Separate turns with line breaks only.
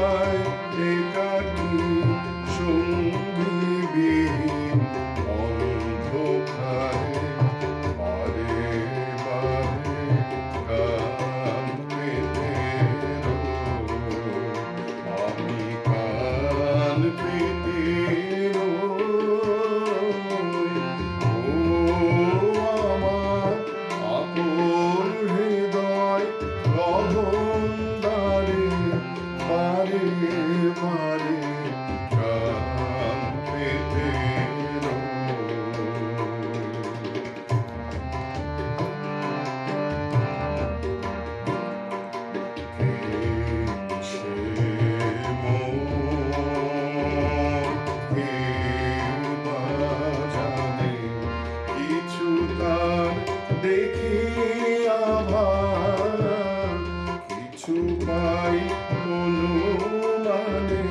Lord. দেখি আমার কিছু পাই মনে